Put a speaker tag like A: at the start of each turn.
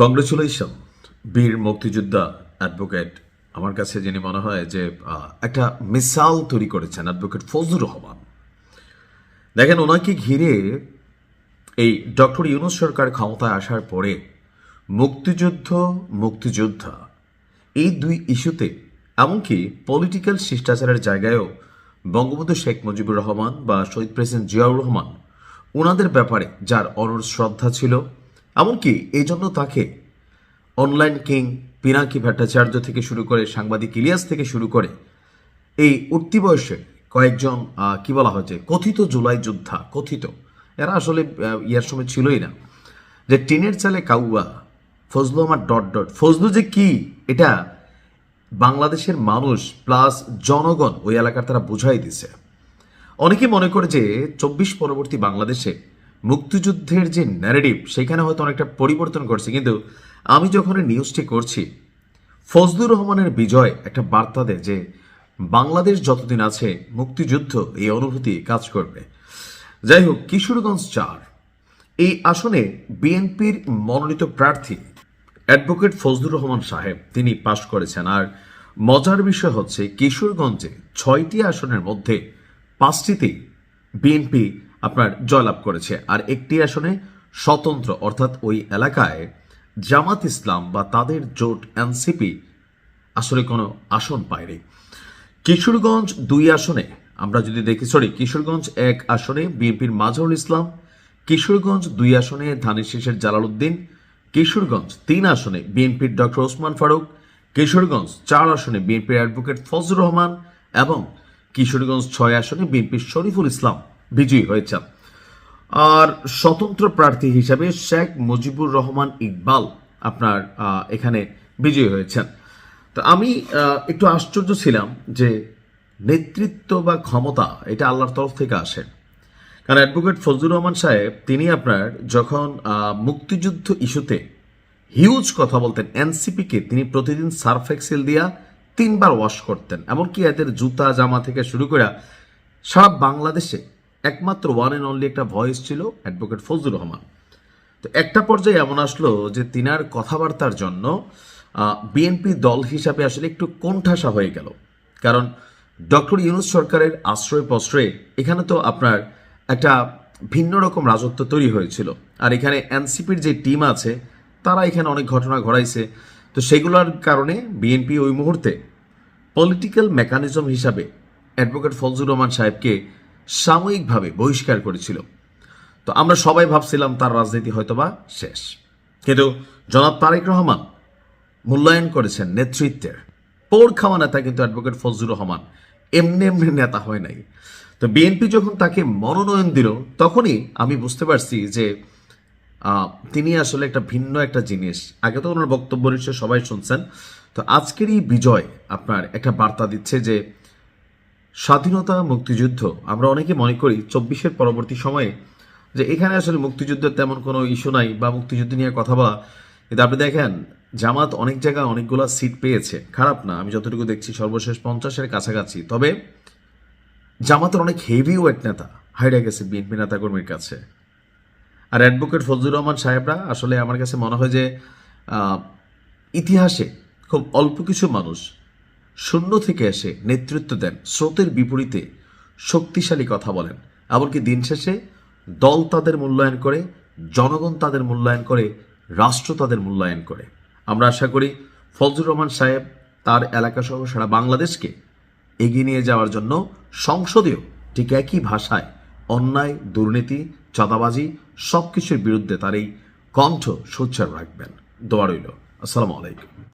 A: Congratulation বীর মুক্তিযোদ্ধা advocate আমার কাছে যিনি মনে হয় যে একটা মিসাল তৈরি করেছেন অ্যাডভোকেট ফজলুর রহমান। দেখেন, ওনাকে ঘিরে এই ডক্টর ইউনুস সরকার ক্ষমতায় আসার পরে মুক্তিযুদ্ধ, মুক্তিযোদ্ধা, এই দুই ইস্যুতে, এমনকি পলিটিক্যাল শিষ্টাচারের জায়গায়ও বঙ্গবন্ধু শেখ মুজিবুর রহমান বা শহীদ প্রেসিডেন্ট জিয়াউর রহমান ওনাদের ব্যাপারে যার অনর শ্রদ্ধা ছিল এমনকি এই জন্য তাকে অনলাইন কিং পিনাকি ভট্টাচার্য থেকে শুরু করে সাংবাদিক ইলিয়াস থেকে শুরু করে এই উঠতি বয়সে কয়েকজন কি বলা হয়েছে কথিত জুলাই যোদ্ধা, কথিত, এরা আসলে ইয়ার সময় ছিলই না, যে টিনের চালে কাউয়া, ফজলু আমার ডট ডট, ফজলু যে কি, এটা বাংলাদেশের মানুষ প্লাস জনগণ ওই এলাকার তারা বুঝাই দিছে। অনেকে মনে করে যে, চব্বিশ পরবর্তী বাংলাদেশে মুক্তিযুদ্ধের যে ন্যারেটিভ সেখানে হয়তো অনেকটা পরিবর্তন করছে কিন্তু আমি যখন এই নিউজটি করছি, ফজলুর রহমানের বিজয় একটা বার্তা দেয় যে, বাংলাদেশ যতদিন আছে, মুক্তিযুদ্ধ এই অনুভূতি কাজ করবে। যাই হোক, কিশোরগঞ্জ চার। এই আসনে বিএনপির মনোনীত প্রার্থী অ্যাডভোকেট ফজলুর রহমান সাহেব, তিনি পাশ করেছেন। আর মজার বিষয় হচ্ছে, কিশোরগঞ্জে ছয়টি আসনের মধ্যে পাঁচটিতেই বিএনপি আপনার জয়লাভ করেছে। আর একটি আসনে স্বতন্ত্র, অর্থাৎ ওই এলাকায় জামাত ইসলাম বা তাদের জোট এনসিপি আসলে কোনো আসন পায়নি। কিশোরগঞ্জ দুই আসনে, আমরা যদি দেখি সরি কিশোরগঞ্জ এক আসনে বিএনপির মাজহারুল ইসলাম, কিশোরগঞ্জ দুই আসনে ধানের শেষের জালালউদ্দিন, কিশোরগঞ্জ তিন আসনে বিএনপির ডক্টর ওসমান ফারুক, কিশোরগঞ্জ চার আসনে বিএনপির অ্যাডভোকেট ফজলুর রহমান এবং কিশোরগঞ্জ ছয় আসনে বিএনপির শরীফুল ইসলাম। বিজয়ী হয়েছেন। আর স্বতন্ত্র প্রার্থী হিসাবে শেখ মুজিবুর রহমান ইকবাল আপনার এখানে বিজয়ী হয়েছেন। তো আমি একটু আশ্চর্য ছিলাম যে নেতৃত্ব বা ক্ষমতা এটা আল্লাহর তরফ থেকে আসে। কারণ অ্যাডভোকেট ফজলুর রহমান সাহেব, তিনি আপনার যখন মুক্তিযুদ্ধ ইস্যুতে হিউজ কথা বলতেন, এনসিপিকে তিনি প্রতিদিন সার্ফ এক্সেল দিয়া তিনবার ওয়াশ করতেন। এমনকি এদের জুতা জামা থেকে শুরু করে সারা বাংলাদেশে একমাত্র ওয়ান অ্যান্ড অনলি একটা ভয়েস ছিল অ্যাডভোকেট ফজলুর রহমান। তো একটা পর্যায়ে এমন আসলো যে তিনার কথাবার্তার জন্য বিএনপি দল হিসাবে আসলে একটু কোণঠাসা হয়ে গেল। কারণ ডক্টর ইউনুস সরকারের আশ্রয় প্রশ্রয়ে এখানে তো আপনার একটা ভিন্ন রকম রাজত্ব তৈরি হয়েছিল। আর এখানে এনসিপির যে টিম আছে, তারা এখানে অনেক ঘটনা ঘটাইছে। তো সেগুলোর কারণে বিএনপি ওই মুহূর্তে পলিটিক্যাল মেকানিজম হিসাবে অ্যাডভোকেট ফজলুর রহমান সাহেবকে সাময়িকভাবে বহিষ্কার করেছিল। তো আমরা সবাই ভাবছিলাম তার রাজনীতি হয়তোবা শেষ। কিন্তু জনাব তারেক রহমান মূল্যায়ন করেছেন নেতৃত্বের। পোড় খাওয়া নেতা কিন্তু অ্যাডভোকেট ফজলুর রহমান এমনি এমনি নেতা হয় নাই। তো বিএনপি যখন তাকে মনোনয়ন দিল, তখনই আমি বুঝতে পারছি যে তিনি আসলে একটা ভিন্ন একটা জিনিস। আগে তো ওনার বক্তব্য নিশ্চয় সবাই শুনছেন। তো আজকের এই বিজয় আপনার একটা বার্তা দিচ্ছে যে স্বাধীনতা মুক্তিযুদ্ধ, আমরা অনেকে মনে করি চব্বিশের পরবর্তী সময়ে যে এখানে আসলে মুক্তিযুদ্ধের তেমন কোনো ইস্যু নাই বা মুক্তিযুদ্ধ নিয়ে কথা বলা, কিন্তু আপনি দেখেন, জামাত অনেক জায়গায় অনেকগুলো সিট পেয়েছে। খারাপ না, আমি যতটুকু দেখছি সর্বশেষ পঞ্চাশের কাছাকাছি। তবে জামাতের অনেক হেভি ওয়েট নেতা হাইডে গেছে বিএনপি নেতাকর্মীর কাছে। আর অ্যাডভোকেট ফজলুর রহমান সাহেবরা আসলে আমার কাছে মনে হয় যে ইতিহাসে খুব অল্প কিছু মানুষ শূন্য থেকে এসে নেতৃত্ব দেন। স্রোতের বিপরীতে শক্তিশালী কথা বলেন। এমনকি দিন শেষে দল তাদের মূল্যায়ন করে, জনগণ তাদের মূল্যায়ন করে, রাষ্ট্র তাদের মূল্যায়ন করে। আমরা আশা করি ফজলুর রহমান সাহেব তার এলাকা সহ সারা বাংলাদেশকে এগিয়ে নিয়ে যাওয়ার জন্য সংসদেও ঠিক একই ভাষায় অন্যায়, দুর্নীতি, চাঁদাবাজি সব কিছুর বিরুদ্ধে তার এই কণ্ঠ সোচ্চার রাখবেন। দোয়া রইল। আসসালামু আলাইকুম।